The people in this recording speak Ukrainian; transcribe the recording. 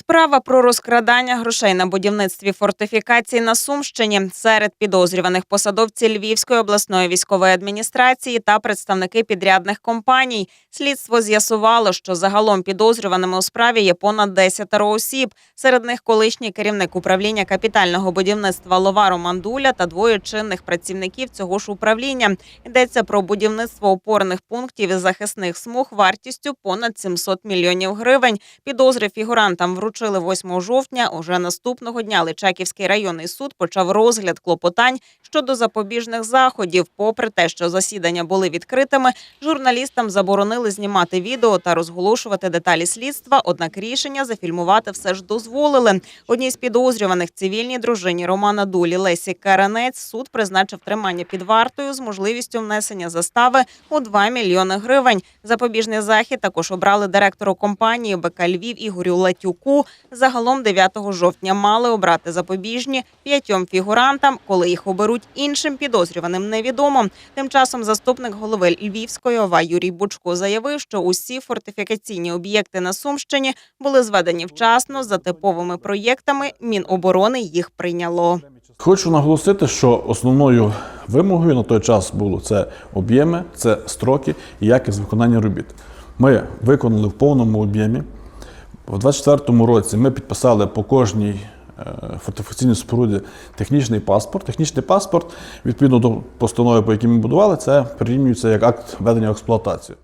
Справа про розкрадання грошей на будівництві фортифікацій на Сумщині серед підозрюваних посадовці Львівської обласної військової адміністрації та представники підрядних компаній. Слідство з'ясувало, що загалом підозрюваними у справі є понад 10 осіб. Серед них колишній керівник управління капітального будівництва Лова Роман та двоє чинних працівників цього ж управління. Йдеться про будівництво опорних пунктів і захисних смуг вартістю понад 700 мільйонів гривень. Підозри фігурантам вручили 8 жовтня. Уже наступного дня Личаківський районний суд почав розгляд клопотань щодо запобіжних заходів. Попри те, що засідання були відкритими, журналістам заборонили знімати відео та розголошувати деталі слідства. Однак рішення зафільмувати все ж дозволили. Одній з підозрюваних цивільній дружині Романа Дулі Лесі Каранець суд призначив тримання під вартою з можливістю внесення застави у 2 мільйони гривень. Запобіжний захід також обрали директору компанії БК Львів Ігорю Латюку. Загалом 9 жовтня мали обрати запобіжні п'ятьом фігурантам. Коли їх оберуть іншим підозрюваним, невідомо. Тим часом заступник голови Львівської ОВА Юрій Бучко заявив, що усі фортифікаційні об'єкти на Сумщині були зведені вчасно за типовими проєктами. Міноборони їх прийняло. Хочу наголосити, що основною вимогою на той час було це об'єми, це строки і якість виконання робіт. Ми виконали в повному об'ємі. У 2024 році ми підписали по кожній е, фортифікаційній споруді технічний паспорт. Технічний паспорт, відповідно до постанови, по якій ми будували, це прирівнюється як акт введення в експлуатацію.